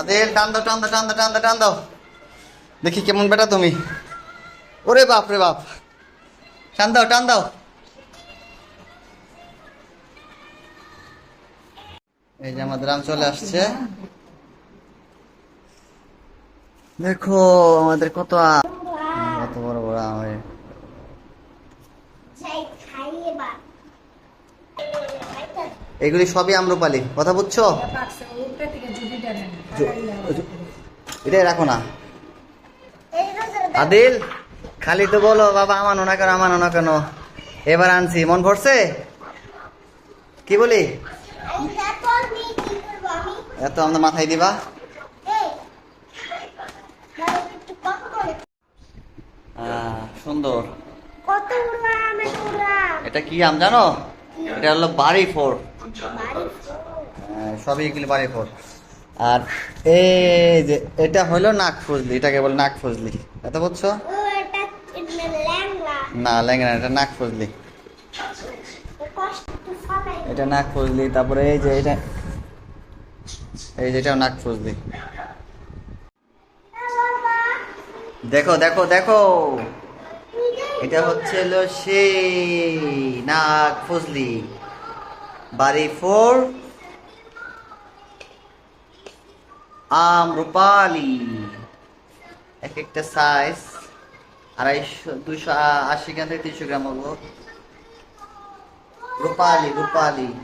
আদিল, টান দাও টান দাও, টান টান দাও দেখি কেমন বেটা তুমি। ওরে বাপ রে বাপ। টান দাও টান দাও। এই যে আমাদের আম চলে আসছে। দেখো, আমাদের কত কত বড় বড় আম এগুলি সবই আম্রপালি। কথা বুঝছ? এটাই রাখো না। আদিল খালি তো বলো বাবা আমানো না কেন আমানো না কেন? এবার আনছি মন ভরছে? কি বলি? এত আমাদের মাথায় দিবা? সুন্দর। এটা কি আম জানো? এটা হলো বাড়ি ফোর। বাড়ি সবই এগুলি বাড়ি ফোর। আর এই যে এটা হলো নাক ফজলি এটাকে বলে নাক ফজলি। এত বুঝছ? ল্যাংলা না না, এটা নাক ফজলি। এটা নাক ফজলি তারপরে এই যে এটা এই যে নাক ফজলি। দেখো দেখো দেখো। এটা হচ্ছে হলো সেই নাক ফজলি। বাড়ি ফোর আম রূপালি। এক একটা সাইজ আড়াইশো, দুইশো আশি গ্রাম থেকে তিনশো গ্রাম হব। রূপালি রূপালি।